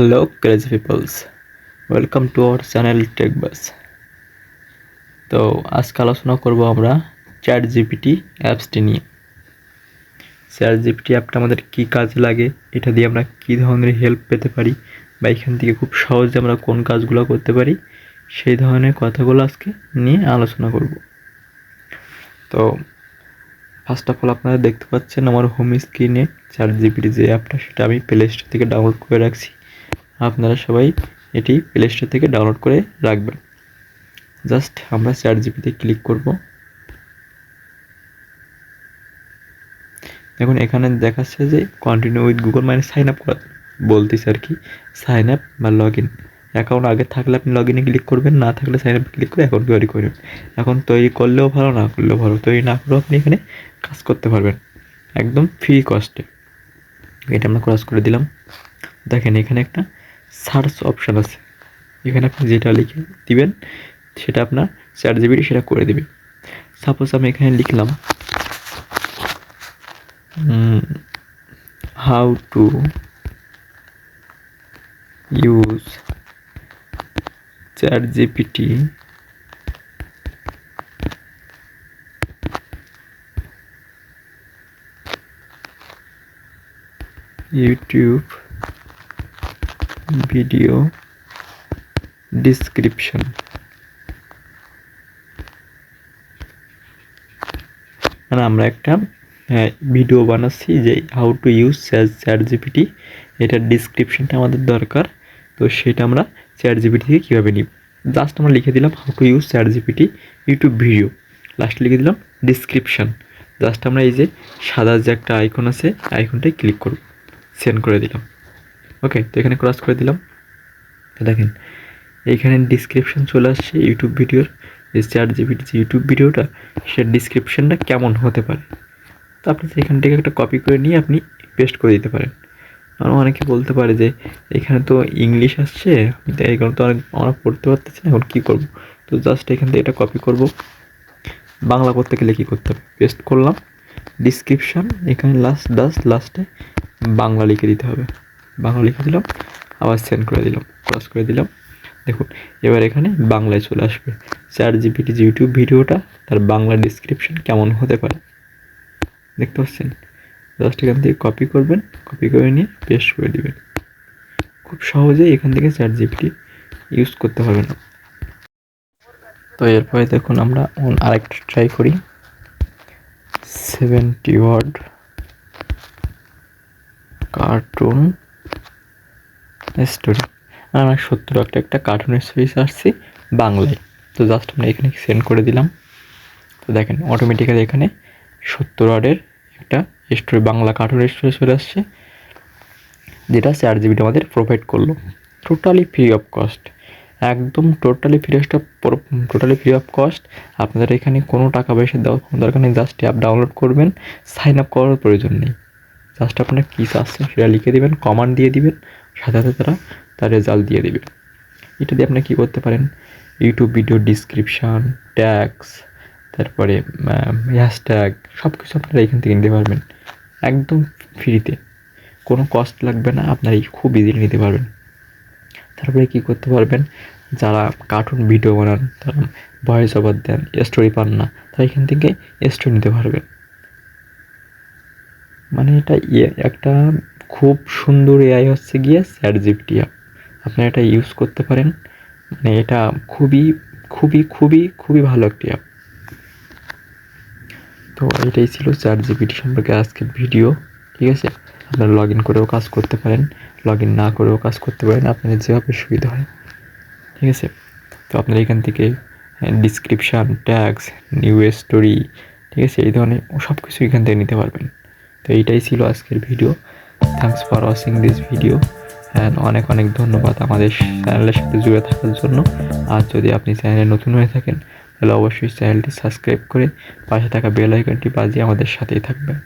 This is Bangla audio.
Hello crazy peoples welcome to our channel tech bus তো আজকে আলোচনা করব আমরা চ্যাট জিপিটি অ্যাপসটি নিয়ে। চ্যাট জিপিটি অ্যাপটা আমাদের কী কাজে লাগে, এটা দিয়ে আমরা কী ধরনের হেল্প পেতে পারি, বা এখান থেকে খুব সহজে আমরা কোন কাজগুলো করতে পারি, সেই ধরনের কথাগুলো আজকে নিয়ে আলোচনা করব। তো ফার্স্ট অফ অল আপনারা দেখতে পাচ্ছেন আমার হোম স্ক্রিনে চ্যাট জিপিটি যে অ্যাপটা, সেটা আমি প্লে স্টোর থেকে ডাউনলোড করে রাখছি। আপনারা সবাই এটি প্লে স্টোর থেকে ডাউনলোড করে রাখবেন। জাস্ট আমরা চ্যাট জিপিতে ক্লিক করব। দেখুন, এখানে দেখাচ্ছে যে কন্টিনিউ উইথ গুগল মানে সাইন আপ করা বলতেছে আর কি সাইন আপ বা লগ ইন অ্যাকাউন্ট আগে থাকলে আপনি লগ ইনে ক্লিক করবেন, না থাকলে সাইন আপ ক্লিক করে অ্যাকাউন্ট তৈরি করবেন। এখন তৈরি করলেও ভালো, না করলেও ভালো। তৈরি না করলেও আপনি এখানে কাজ করতে পারবেন। একদম ফ্রি কস্টে এটা আমরা ক্রস করে দিলাম। দেখেন, এখানে একটা সার্চ অপশান আছে। এখানে আপনি যেটা লিখে দিবেন, সেটা আপনার চার জিবিটি সেটা করে দেবে। সাপোজ আমি এখানে লিখলাম how to use chat GPT YouTube video description মানে আমরা একটা ভিডিও বানাচ্ছি যে how to use chat GPT এটার ডিসক্রিপশনটা আমাদের দরকার। তো সেটা আমরা চ্যাট জিপিটি থেকে কীভাবে নিব? জাস্ট আমরা লিখে দিলাম how to use chat GPT YouTube video last লিখে দিলাম ডিসক্রিপশন জাস্ট আমরা এই যে সাদা যে একটা আইকন আছে আইকনটাই ক্লিক করব। সেন্ড করে দিলাম। ওকে তো এখানে ক্রস করে দিলাম। দেখেন এইখানে ডিসক্রিপশন চলে আসছে ইউটিউব ভিডিওর যে চার জিবির যে ইউটিউব ভিডিওটা সে ডিসক্রিপশনটা কেমন হতে পারে? তো আপনি এখান থেকে একটা কপি করে নিয়ে আপনি পেস্ট করে দিতে পারেন। কারণ অনেকে বলতে পারে যে, এখানে তো ইংলিশ আসছে এই তো অনেক আমরা পড়তে পারতেছি না, এখন কী করব? তো জাস্ট এখান থেকে এটা কপি করব। বাংলা করতে গেলে কী করতে হবে? পেস্ট করলাম। ডিসক্রিপশান এখানে লাস্ট ডাস্ট লাস্টে বাংলা লিখে দিতে হবে। বাংলা লিখে দিলাম, আবার সেন্ড করে দিলাম ক্রস করে দিলাম। দেখুন, এবার এখানে বাংলায় চলে আসবে। চার জিবিটি ইউটিউব ভিডিওটা, তার বাংলা ডিসক্রিপশন কেমন হতে পারে? দেখতে পাচ্ছেন? জাস্ট এখান থেকে কপি করবেন কপি করে নিয়ে পেস্ট করে দিবেন। খুব সহজেই এখান থেকে চার জিবিটি ইউজ করতে হবে না তো এরপরে দেখুন আমরা আরেকটা ট্রাই করি। সেভেন্টি ওয়ার্ড কার্টুন স্টোরি আমরা সত্তর একটা একটা কার্টুনের স্টোরি আসছি বাংলায়। তো জাস্ট আমরা এখানে সেন্ড করে দিলাম। তো দেখেন অটোমেটিক্যালি এখানে সত্তর ওয়ার্ডের একটা স্টোরি বাংলা কার্টুনের স্টোরি চলে আসছে, যেটা চার জিবিটা আমাদের প্রোভাইড করল। টোটালি ফ্রি অফ কস্ট একদম totally free of totally free of cost আপনাদের এখানে কোনো টাকা পয়সা দেওয়ার কোনো দরকার নেই জাস্ট অ্যাপ ডাউনলোড করবেন সাইন আপ করার প্রয়োজন নেই। জাস্ট আপনার কী চাচ্ছেন সেটা লিখে দেবেন কমান্ড দিয়ে দিবেন। সাথে সাথে তারা তার রেজাল্ট দিয়ে দেবে। এটা দিয়ে আপনি কী করতে পারেন? ইউটিউব ভিডিও ডিসক্রিপশান ট্যাক্স তারপরে হ্যাশট্যাগ সব কিছু আপনারা এখান থেকে নিতে পারবেন। একদম ফ্রিতে কোনো কস্ট লাগবে না, আপনারা খুব ইজিলি নিতে পারবেন। তারপরে কী করতে পারবেন? যারা কার্টুন ভিডিও বানান, তারা ভয়েস ওভার দেন স্টোরি পান না, তারা এখান থেকে স্টোরি নিতে পারবেন। মানে এটা ইয়ে একটা খুব সুন্দর এআই হচ্ছে গিয়ে স্যাট জিপিটি অ্যাপ আপনারা এটা ইউজ করতে পারেন। মানে এটা খুবই খুবই খুবই খুবই ভালো একটি অ্যাপ তো এটাই ছিল চ্যাট জিপিটি সম্পর্কে আজকের ভিডিও ঠিক আছে? আপনারা লগ ইন করেও কাজ করতে পারেন। লগ ইন না করেও কাজ করতে পারেন। আপনাদের যেভাবে সুবিধা হয়। ঠিক আছে? তো আপনারা এখান থেকে ডিসক্রিপশান ট্যাক্স নিউ স্টোরি ঠিক আছে? এই ধরনের সব কিছু এখান থেকে নিতে পারবেন। তো এইটাই ছিল আজকের video thanks for watching this video and অনেক অনেক ধন্যবাদ আমাদের চ্যানেলের সাথে জুড়ে থাকার জন্য। আর যদি আপনি চ্যানেলে নতুন হয়ে থাকেন, তাহলে অবশ্যই চ্যানেলটি সাবস্ক্রাইব করে পাশে থাকা বেল আইকনটি বাজিয়ে আমাদের সাথেই থাকবেন।